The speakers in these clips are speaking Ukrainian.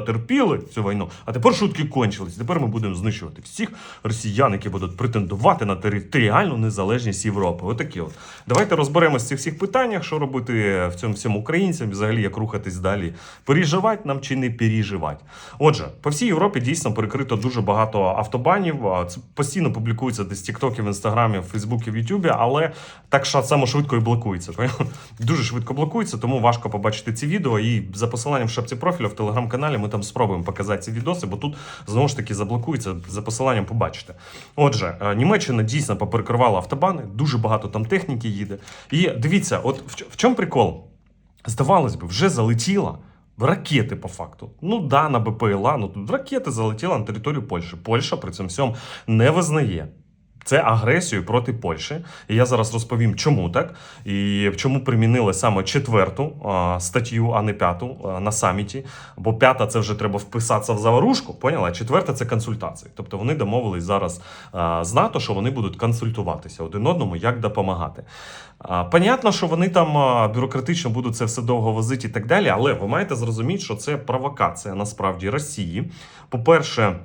терпіли цю війну, а тепер шутки кончились. Тепер ми будемо знищувати всіх росіян, які будуть претендувати на територіальну незалежність Європи. Отакі от. Давайте розберемося в цих всіх питаннях, що робити в цьому всьому українцям, взагалі як рухатись далі. Переживати нам чи не переживати. Отже, по всій Європі дійсно перекрито дуже багато автобанів. Це постійно публікується десь в Тіктокі, в інстаграмі, в Фейсбуці, в Ютубі, але так само швидко і блокується. Дуже швидко блокується, тому важко побачити ці відео. І за посиланням в шапці профілю в телеграм-каналі ми там спробуємо показати ці відоси, бо тут знову ж таки заблокується за посиланням. Побачите. Отже, е, Німеччина дійсно поперекривала автобани, дуже багато там техніки їде. І дивіться, от в, чому прикол? Здавалось би, вже залетіла. Ракети по факту. Ну да, на БПЛА, ну тут ракети залетіли на територію Польщі. Польща при цьому всьому не визнає. Це агресію проти Польщі. І я зараз розповім, чому так, і чому примінили саме четверту статтю, а не п'яту на саміті. Бо п'ята це вже треба вписатися в заварушку, поняла? Четверта це консультації. Тобто вони домовились зараз з НАТО, що вони будуть консультуватися один одному, як допомагати. Понятно, що вони там бюрократично будуть це все довго возити і так далі, але ви маєте зрозуміти, що це провокація насправді Росії. По-перше,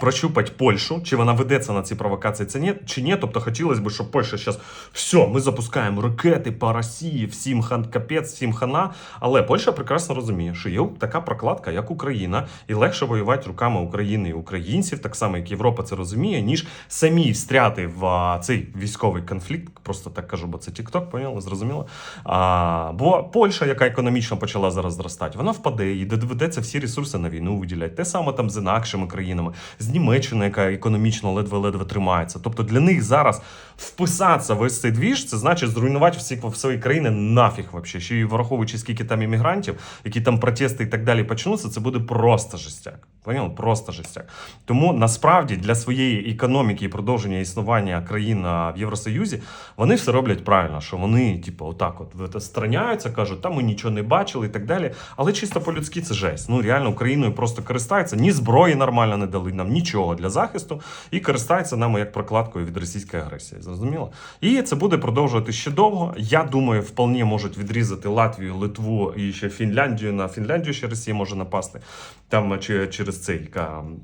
прощупать Польщу, чи вона ведеться на ці провокації, це ні, чи ні. Тобто хотілося б, щоб Польща зараз все, ми запускаємо ракети по Росії, всім хан капець, всім хана. Але Польща прекрасно розуміє, що є така прокладка, як Україна, і легше воювати руками України і українців, так само як Європа це розуміє, ніж самі встряти в цей військовий конфлікт. Просто так кажу, бо це TikTok, поняли, зрозуміло. А, бо Польща, яка економічно почала зараз зростати, вона впаде і доведеться всі ресурси на війну виділяти. Те саме там з інакшими країнами, з Німеччиною, яка економічно ледве-ледве тримається. Тобто для них зараз вписатися в ось цей двіж, це значить зруйнувати всі свої країни нафіг вообще. Ще й враховуючи, скільки там іммігрантів, які там протести і так далі почнуться, це буде просто жестяк. Понял? Просто жестяк. Тому насправді для своєї економіки і продовження існування країн в Євросоюзі вони все роблять правильно, що вони, типу, отак от страняються, кажуть, там ми нічого не бачили і так далі. Але чисто по-людськи це жесть. Ну реально Україною просто користаються, ні зброї нормально не дали нам нічого для захисту, і користається нами як прокладкою від російської агресії. Зрозуміло? І це буде продовжувати ще довго. Я думаю, вполне можуть відрізати Латвію, Литву і ще Фінляндію. На Фінляндію ще Росія може напасти. Там чи через цей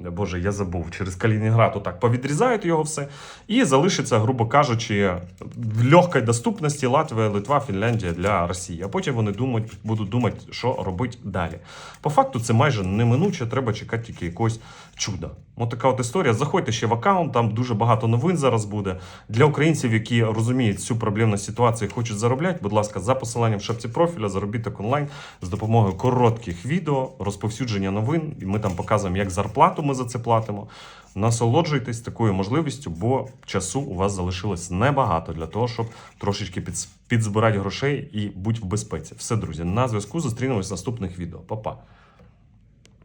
Боже, я забув, через Калінінград отак повідрізають його все. І залишиться, грубо кажучи, в легкій доступності Латвія, Литва, Фінляндія для Росії. А потім вони думають, будуть думати, що робити далі. По факту це майже неминуче, треба чекати тільки якогось чуда. Ось така от історія. Заходьте ще в аккаунт, там дуже багато новин зараз буде. Для українців, які розуміють цю проблемну ситуацію хочуть заробляти, будь ласка, за посиланням в шапці профіля, заробіток онлайн з допомогою коротких відео, розповсюдження новин. І ми там показуємо, як зарплату ми за це платимо. Насолоджуйтесь такою можливістю, бо часу у вас залишилось небагато для того, щоб трошечки підзбирати грошей і бути в безпеці. Все, друзі, на зв'язку зустрінемось в наступних відео. Па-па.